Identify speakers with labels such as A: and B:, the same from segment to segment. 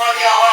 A: 월요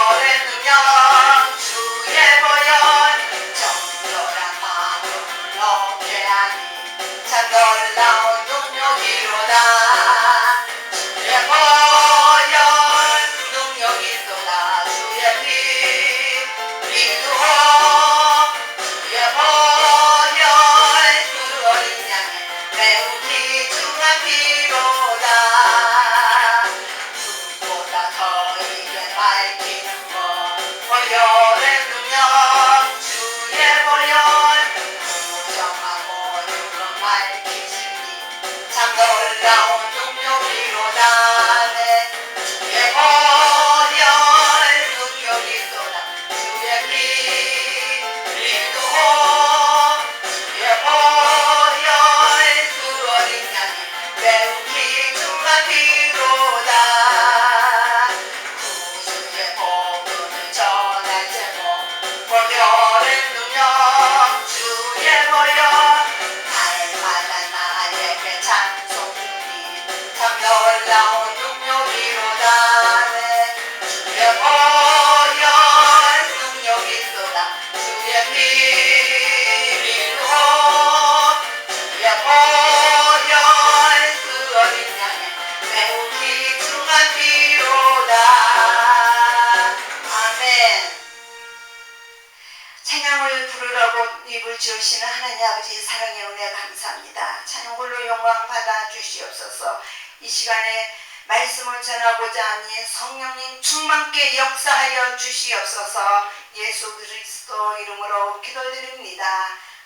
A: 찬양을 부르라고 입을 지으시는 하나님 아버지 사랑의 은혜 감사합니다. 찬양홀로 영광 받아 주시옵소서. 이 시간에 말씀을 전하고자 하니 성령님 충만케 역사하여 주시옵소서. 예수 그리스도 이름으로 기도드립니다.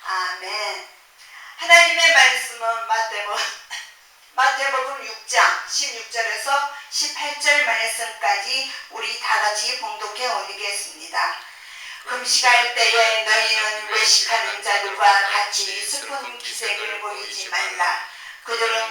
A: 아멘. 하나님의 말씀은 마태복 마태복음 6장 16절에서 18절 말씀까지 우리 다 같이 봉독해 올리겠습니다. 금식할 때에 너희는 외식하는 자들과 같이 슬픈 기색을 보이지 말라. 그들은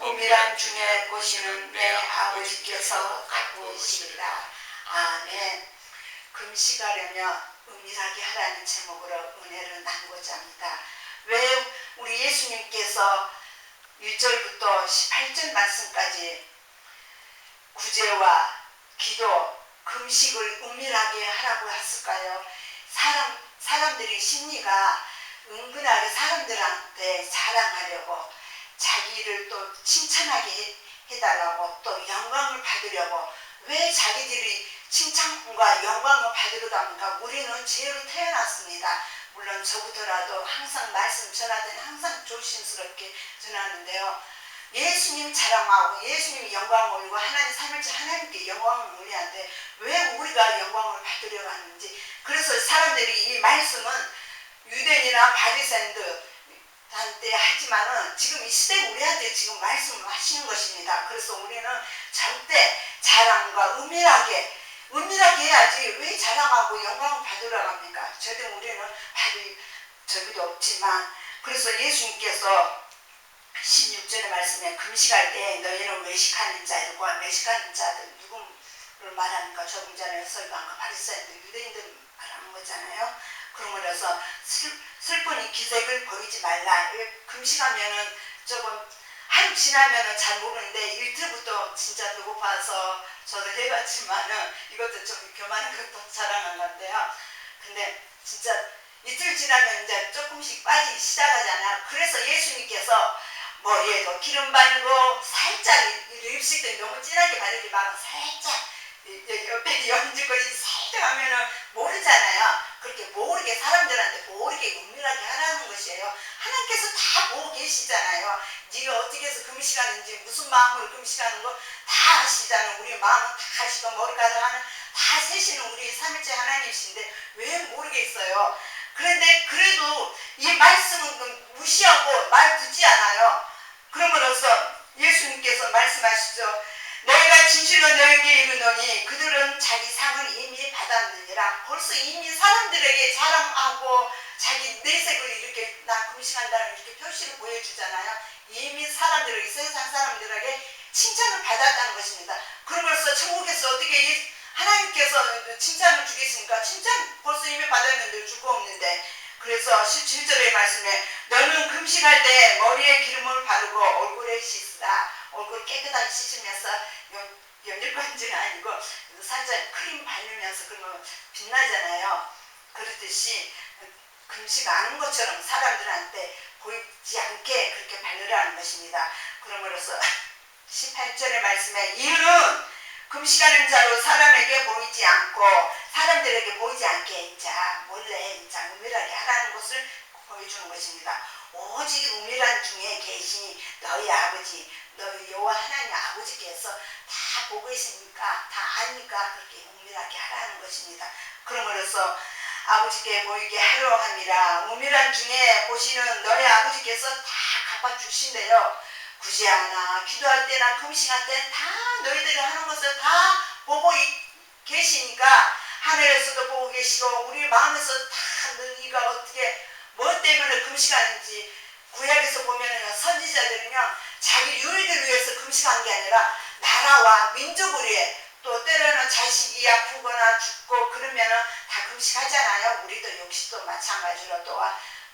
A: 은밀한 중에 보시는 내 아버지께서 가꾸시리라. 아멘. 금식하려면 은밀하게 하라는 제목으로 은혜를 나누고자 합니다. 왜 우리 예수님께서 1절부터 18절 말씀까지 구제와 기도, 금식을 은밀하게 하라고 했을까요? 사람, 사람들이 심리가 은근하게 사람들한테 자랑하려고 자기를 또 칭찬하게 해- 해달라고 또 영광을 받으려고 왜 자기들이 칭찬과 영광을 받으려고 합니까? 우리는 죄로 태어났습니다. 물론 저부터라도 항상 말씀 전하되 항상 조심스럽게 전하는데요. 예수님 자랑하고 예수님 영광 올리고 하나님 삼일째 하나님께 영광을 올리는데 왜 우리가 영광을 받으려고 하는지 그래서 사람들이 이 말씀은 유대인이나 바리새인들 한테 하지만은 지금 이 시대 우리한테 지금 말씀을 하시는 것입니다. 그래서 우리는 절대 자랑과 은밀하게 은밀하게 해야지 왜 자랑하고 영광을 받으려고 합니까? 절대 우리는 받을 적이 없지만 그래서 예수님께서 16절의 말씀에 금식할 때 너희는 외식하는 자들과 외식하는 자들 누구를 말하니까 전에 설교한 거 바리새인들 유대인들 말하는 거잖아요. 그러므로서 슬, 슬픈 이 기색을 보이지 말라. 왜 금식하면은 조금 하루 지나면은 잘 모르는데 일주부터 진짜 배고파서 저도 해봤지만은 이것도 좀 교만한 것도 자랑한 건데요. 근데 진짜 이틀 지나면 이제 조금씩 빠지기 시작하잖아요. 그래서 예수님께서 머리에도 기름 바르고 살짝 이 립스틱도 너무 진하게 바르지 말고 살짝 옆에 연지거리 살짝 하면은 모르잖아요. 그렇게 모르게 사람들한테 모르게 은밀하게 하라는 것이에요. 하나님께서 다 보고 계시잖아요. 네가 어떻게 해서 금식하는지 무슨 마 음으로 금식하는 거 다 아시잖아요. 우리 마음은 다 아시고 머리카락 하는 다 세시는 우리 삼일째 하나님이신데 왜 모르겠어요. 그런데 그래도 이 말씀은 그 무시하고 말 듣지 않아요. 그러므로써 예수님께서 말씀하시죠. 너희가 진실로 너에게 이르노니 그들은 자기 상을 이미 받았느니라. 벌써 이미 사람들에게 자랑하고 자기 내색을 이렇게 나 금식한다는 이렇게 표시를 보여주잖아요. 이미 사람들에게 세상 사람들에게 칭찬을 받았다는 것입니다. 그러면서 천국에서 어떻게 예- 하나님께서 칭찬을 주겠습니까? 칭찬 벌써 이미 받았는데 줄 거 없는데 그래서 17절의 말씀에 너는 금식할 때 머리에 기름을 바르고 얼굴에 씻으라 얼굴 깨끗하게 씻으면서 연- 연질관지는 아니고 살짝 크림 바르면서 그러면 빛나잖아요 그렇듯이 금식 아는 것처럼 사람들한테 보이지 않게 그렇게 바르라는 것입니다 그러므로서 18절의 말씀에 이유는 금식하는 자로 사람에게 보이지 않고 사람들에게 보이지 않게 자 몰래 자 은밀하게 하라는 것을 보여주는 것입니다. 오직 은밀한 중에 계시니 너희 아버지 너희 여호와 하나님 아버지께서 다 보고 있으니까 다 아니까 그렇게 은밀하게 하라는 것입니다. 그러므로서 아버지께 보이게 하려 함이라 은밀한 중에 보시는 너희 아버지께서 다 갚아 주신대요. 굳이 하나 기도할 때나 금식할 때 다 너희들이 하는 것을 다 보고 있- 계시니까 하늘에서도 보고 계시고 우리 마음에서 다 너희가 어떻게 뭐 때문에 금식하는지 구약에서 보면은 선지자들은요 자기 유익을 위해서 금식한 게 아니라 나라와 민족을 위해 또 때로는 자식이 아프거나 죽고 그러면은 다 금식하잖아요. 우리도 또 마찬가지로 또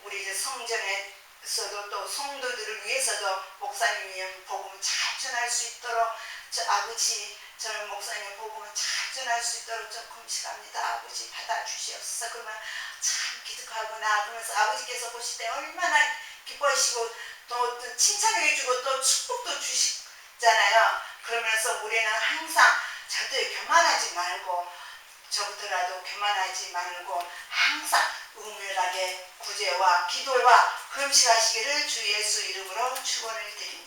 A: 우리 이제 성전에 서도 또 성도들을 위해서도 목사님이 복음을 잘 전할 수 있도록 저 아버지 저는 목사님의 복음을 잘 전할 수 있도록 좀 금식합니다. 아버지 받아주시옵소서. 그러면 참 기특하구나 그러면서 아버지께서 보실 때 얼마나 기뻐하시고 또, 또 칭찬해 주고 또 축복도 주시잖아요. 그러면서 우리는 항상 절대 교만하지 말고 저부터라도 교만하지 말고 항상 은밀하게 구제와 기도와 금식하시기를 주 예수 이름으로 축원을 드립니다.